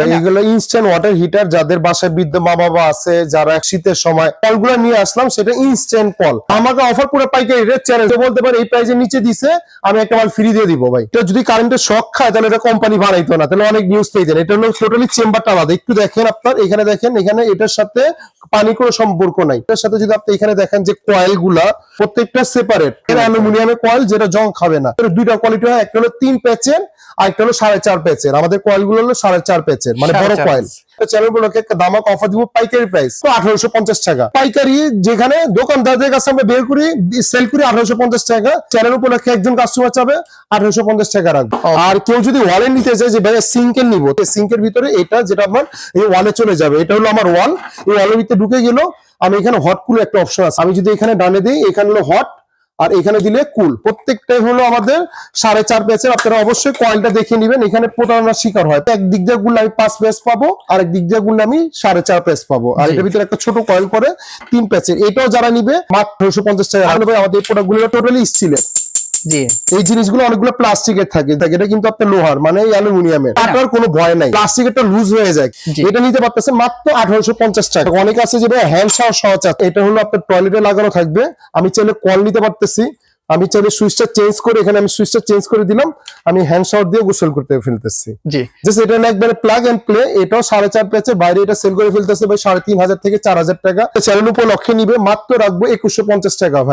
এগুলো instant water heater যাদের বাসায় বৃদ্ধ মা বাবা আছে যারা শীতের সময় কলগুলো নিয়ে আসলাম সেটা ইনস্ট্যান্ট কল আমাকে অফার পুরো পাইকারি রেট চ্যালেঞ্জ বলতে পারে এই প্রাইজের নিচে দিছে আমি একটা মাল ফ্রি দিয়ে দিব ভাই। এটা যদি কারেন্টের শখ খায় তাহলে এটা কোম্পানি বানাইতো না। তাহলে অনেক নিউজ পেয়ে যান এটা হলো টোটালি চেম্বারটা আলাদা। একটু দেখেন আপনার এখানে দেখেন এখানে এটার সাথে পানি কোনো সম্পর্ক নাই। এটার সাথে যদি আপনি এখানে দেখেন যে কয়েলগুলা প্রত্যেকটা সেপারেট এর অ্যালুমিনিয়ামের কয়েল যেটা জং খাবে না। দুইটা কোয়ালিটি হয় একটা হলো তিন প্যাচের আর একটা হলো সাড়ে চার প্যাচের। আমাদের কয়েলগুলো হলো সাড়ে চার প্যাচের মানে বড় কয়েল চ্যানেল একটা দামাক অফার দিব পাইকারি প্রাইস তো আঠারোশো পঞ্চাশ টাকা। পাইকারি যেখানে দোকানদারদের কাছে আমরা বের করি সেল করি আঠারোশো পঞ্চাশ টাকা। চ্যানেল উপলক্ষে একজন কাস্টমার চাবে আঠারোশো পঞ্চাশ টাকা রাখব। আর কেউ যদি ওয়ালে নিতে চায় যে ভাই সিঙ্কের নিবো। সিঙ্কের ভিতরে এটা যেটা আমার এই ওয়ালে চলে যাবে। এটা হলো আমার ওয়াল এই ওয়ালের ভিতরে ঢুকে গেল। আমি এখানে হট কুল একটা অপশন আছে। আমি যদি এখানে ডানে দিই এখানে হলো হট আর এখানে দিলে কুল। প্রত্যেকটাই হলো আমাদের সাড়ে চার পেজের আপনারা অবশ্যই কয়েলটা দেখে নেবেন। এখানে প্রতারণার শিকার হয়। এক দিক দিয়ে গুলো আমি পাঁচ পেজ পাবো আর এক দিক দিয়ে গুলো আমি সাড়ে চার পেজ পাবো। আর। এটার ভিতরে একটা ছোট কয়েল করে তিন পেজের এটাও যারা নিবে মাত্র আঠারোশো পঞ্চাশ টাকা। ভাই আমাদের এই প্রোডাক্টগুলো টোটালি স্টিলের জি। এই জিনিসগুলো অনেকগুলো প্লাস্টিকের থাকে এটা কিন্তু আপনার লোহার মানে অ্যালুমিনিয়ামের। কাটার কোনো ভয় নাই। প্লাস্টিকেরটা লুজ হয়ে যায়। এটা নিতে পারতেছেন মাত্র আঠারোশো পঞ্চাশ টাকা। অনেক আছে যে হ্যান্ড শাওয়ার সহজ এটা হলো আপনার টয়লেটে লাগানো থাকবে। আমি চাইলে কল নিতে পারতেছি। আমি চাইলে সুইচটা চেঞ্জ করে এখানে আমি সুইচটা চেঞ্জ করে দিলাম। আমি হ্যান্ড শাওয়ার দিয়ে গোসল করতে ফেলতেছি। জি। জাস্ট এটা না একবারে প্লাগ এন্ড প্লে এটাও সাড়ে চার প্যাচে বাইরে এটা সেল করে ফেলতেছে ভাই সাড়ে তিন হাজার থেকে চার হাজার টাকা। চ্যানেল উপলক্ষে নিবে। মাত্র রাখব একুশশো পঞ্চাশ টাকা ভাই।